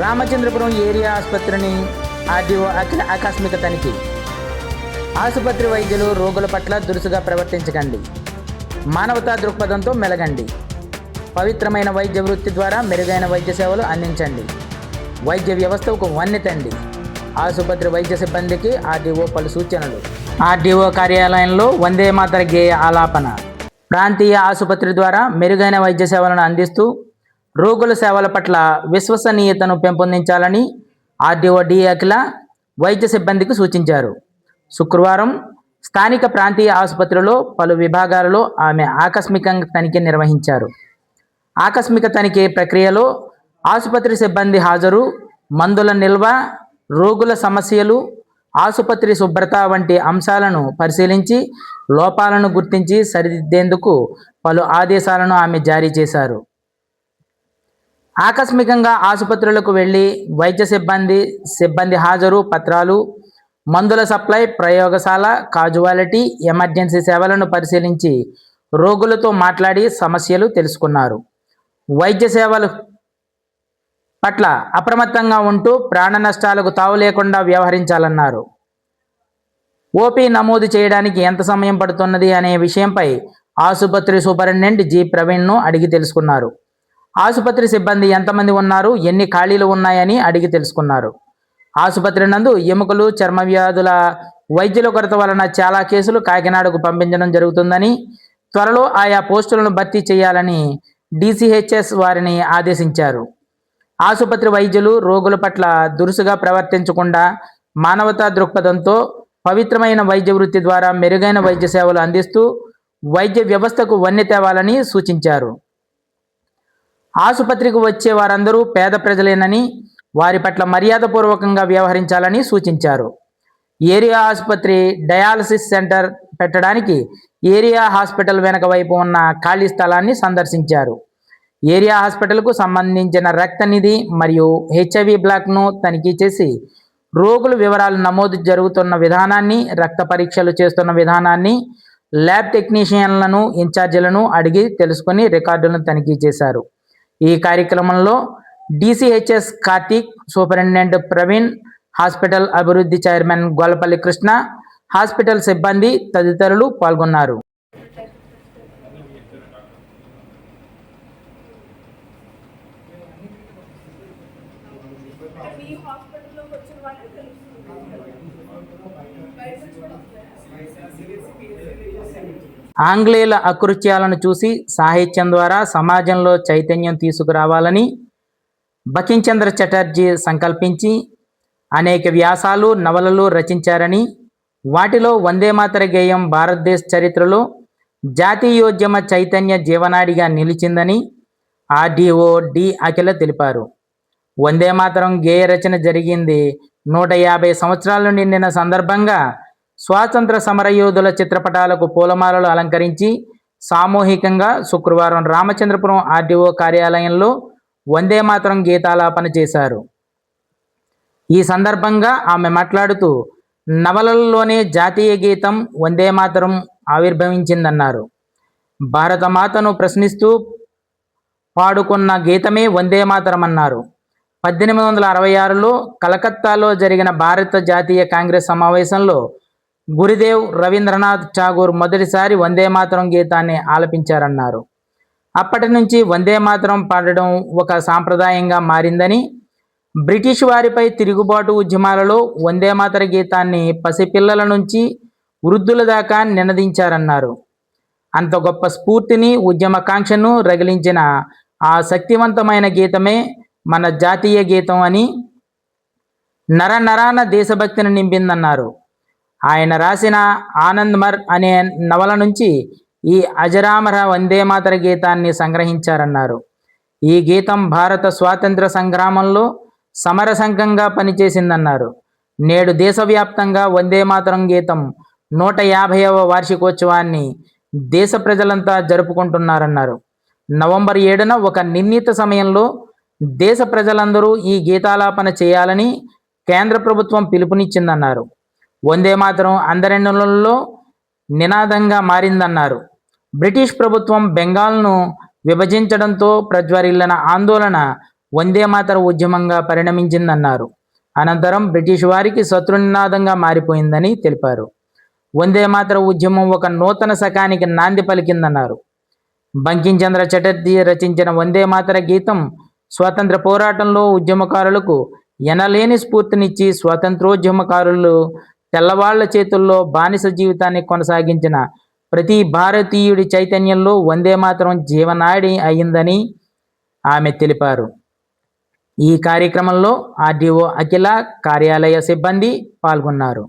Ramachandrapuram area ఆసుపత్రిని RDO Akhila ఆకస్మిక తనిఖీ. ఆసుపత్రి వైద్యులు రోగుల పట్ల దురుసుగా ప్రవర్తించకండి. మానవతా దృక్పథంతో మెలగండి. పవిత్రమైన వైద్య వృత్తి ద్వారా మెరుగైన వైద్య సేవలు అందించండి. వైద్య వ్యవస్థకు వన్నెతండి ఆసుపత్రి వైద్య సిబ్బందికి ఆర్డీఓ పలు సూచనలు. ఆర్డీఓ కార్యాలయంలో వందే మాతర గేయ ఆలాపన. ప్రాంతీయ ఆసుపత్రి ద్వారా మెరుగైన వైద్య సేవలను అందిస్తూ రోగుల సేవల పట్ల విశ్వసనీయతను పెంపొందించాలని ఆర్డీఓ డి అఖిల వైద్య సిబ్బందికి సూచించారు. శుక్రవారం స్థానిక ప్రాంతీయ ఆసుపత్రిలో పలు విభాగాలలో ఆమె ఆకస్మికంగా తనిఖీ నిర్వహించారు. ఆకస్మిక తనిఖీ ప్రక్రియలో ఆసుపత్రి సిబ్బంది హాజరు మందుల నిల్వ రోగుల సమస్యలు ఆసుపత్రి శుభ్రత వంటి అంశాలను పరిశీలించి లోపాలను గుర్తించి సరిదిద్దేందుకు పలు ఆదేశాలను ఆమె జారీ చేశారు. ఆకస్మికంగా ఆసుపత్రులకు వెళ్ళి వైద్య సిబ్బంది సిబ్బంది హాజరు పత్రాలు మందుల సప్లై ప్రయోగశాల కాజువాలిటీ ఎమర్జెన్సీ సేవలను పరిశీలించి రోగులతో మాట్లాడి సమస్యలు తెలుసుకున్నారు. వైద్య సేవలు పట్ల అప్రమత్తంగా ఉంటూ ప్రాణ నష్టాలకు తావు లేకుండా వ్యవహరించాలన్నారు. ఓపీ నమోదు చేయడానికి ఎంత సమయం పడుతున్నది అనే విషయంపై ఆసుపత్రి సూపరింటెండెంట్ జి. ప్రవీణ్ను అడిగి తెలుసుకున్నారు. ఆసుపత్రి సిబ్బంది ఎంతమంది ఉన్నారు? ఎన్ని ఖాళీలు ఉన్నాయని అడిగి తెలుసుకున్నారు. ఆసుపత్రి నందు ఎముకలు చర్మ వ్యాధుల వైద్యుల కొరత వలన చాలా కేసులు కాకినాడకు పంపించడం జరుగుతుందని త్వరలో ఆయా పోస్టులను భర్తీ చేయాలని డిసిహెచ్ఎస్ వారిని ఆదేశించారు. ఆసుపత్రి వైద్యులు రోగుల పట్ల దురుసుగా ప్రవర్తించకుండా మానవతా దృక్పథంతో పవిత్రమైన వైద్య వృత్తి ద్వారా మెరుగైన వైద్య సేవలు అందిస్తూ వైద్య వ్యవస్థకు వన్నె తేవాలని సూచించారు. ఆసుపత్రికి వచ్చే వారందరూ పేద ప్రజలేనని వారి పట్ల మర్యాదపూర్వకంగా వ్యవహరించాలని సూచించారు. ఏరియా ఆసుపత్రి డయాలసిస్ సెంటర్ పెట్టడానికి ఏరియా హాస్పిటల్ వెనక వైపు ఉన్న ఖాళీ స్థలాన్ని సందర్శించారు. ఏరియా హాస్పిటల్కు సంబంధించిన రక్త నిధి మరియు హెచ్ఐవి బ్లాక్ను తనిఖీ చేసి రోగుల వివరాలు నమోదు జరుగుతున్న విధానాన్ని రక్త పరీక్షలు చేస్తున్న విధానాన్ని ల్యాబ్ టెక్నీషియన్లను ఇన్ఛార్జీలను అడిగి తెలుసుకొని రికార్డులను తనిఖీ చేశారు. ఈ కార్యక్రమంలో DCHS Karthik superintendent Praveen hospital అభివృద్ధి చైర్మన్ గొల్లపల్లి కృష్ణ హాస్పిటల్ సిబ్బంది తదితరులు పాల్గొన్నారు. హాస్పిటల్లోకి వచ్చిన ఆంగ్లేయుల అకృత్యాలను చూసి సాహిత్యం ద్వారా సమాజంలో చైతన్యం తీసుకురావాలని బకించంద్ర చటర్జీ సంకల్పించి అనేక వ్యాసాలు నవలలు రచించారని వాటిలో వందే మాతర గేయం భారతదేశ చరిత్రలో జాతీయోద్యమ చైతన్య జీవనాడిగా నిలిచిందని ఆర్డీఓ డి అఖిల తెలిపారు. వందే మాతరం గేయ రచన జరిగింది నూట యాభై సంవత్సరాలు నిండిన సందర్భంగా స్వాతంత్ర సమరయోధుల చిత్రపటాలకు పూలమాలలు అలంకరించి సామూహికంగా శుక్రవారం రామచంద్రపురం ఆర్డీఓ కార్యాలయంలో వందే మాతరం గీతాలాపన చేశారు. ఈ సందర్భంగా ఆమె మాట్లాడుతూ నవలల్లోనే జాతీయ గీతం వందే మాతరం ఆవిర్భవించిందన్నారు. భారతమాతను ప్రశ్నిస్తూ పాడుకున్న గీతమే వందే మాతరం అన్నారు పద్దెనిమిది వందల అరవై ఆరులో కలకత్తాలో జరిగిన భారత జాతీయ కాంగ్రెస్ సమావేశంలో గురుదేవ్ రవీంద్రనాథ్ ఠాగూర్ మొదటిసారి వందే మాతరం గీతాన్ని ఆలపించారన్నారు. అప్పటి నుంచి వందే మాతరం పాడడం ఒక సాంప్రదాయంగా మారిందని బ్రిటిష్ వారిపై తిరుగుబాటు ఉద్యమాలలో వందే మాతర గీతాన్ని పసిపిల్లల నుంచి వృద్ధుల దాకా నినదించారన్నారు. అంత గొప్ప స్ఫూర్తిని ఉద్యమకాంక్షను రగిలించిన ఆ శక్తివంతమైన గీతమే మన జాతీయ గీతం అని నర నరాన దేశభక్తిని నింపిందన్నారు. ఆయన రాసిన ఆనంద్మర్ అనే నవల నుంచి ఈ అజరామర వందేమాతర గీతాన్ని సంగ్రహించారన్నారు. ఈ గీతం భారత స్వాతంత్ర సంగ్రామంలో సమర సంఘంగా పనిచేసిందన్నారు. నేడు దేశవ్యాప్తంగా వందేమాతరం గీతం నూట యాభైవ వార్షికోత్సవాన్ని దేశ ప్రజలంతా జరుపుకుంటున్నారన్నారు. నవంబర్ ఏడున ఒక నిర్ణీత సమయంలో దేశ ప్రజలందరూ ఈ గీతాలాపన చేయాలని కేంద్ర ప్రభుత్వం పిలుపునిచ్చిందన్నారు. వందే మాత్రం అందరెన్నులలో నినాదంగా మారిందన్నారు. బ్రిటిష్ ప్రభుత్వం బెంగాల్ను విభజించడంతో ప్రజ్వరిల్లిన ఆందోళన వందే మాతర ఉద్యమంగా పరిణమించిందన్నారు. అనంతరం బ్రిటిష్ వారికి శత్రునినాదంగా మారిపోయిందని తెలిపారు. వందే మాతర ఉద్యమం ఒక నూతన శకానికి నాంది పలికిందన్నారు. బంకించంద్ర చటర్జీ రచించిన వందే మాతర గీతం స్వాతంత్ర పోరాటంలో ఉద్యమకారులకు ఎనలేని స్ఫూర్తినిచ్చి స్వాతంత్రోద్యమకారులు తెల్లవాళ్ళ చేతుల్లో బానిస జీవితాన్ని కొనసాగించిన ప్రతి భారతీయుడి చైతన్యంలో వందే మాత్రం జీవనాడి అయిందని ఆమె తెలిపారు. ఈ కార్యక్రమంలో ఆర్డీఓ అఖిల కార్యాలయ సిబ్బంది పాల్గొన్నారు.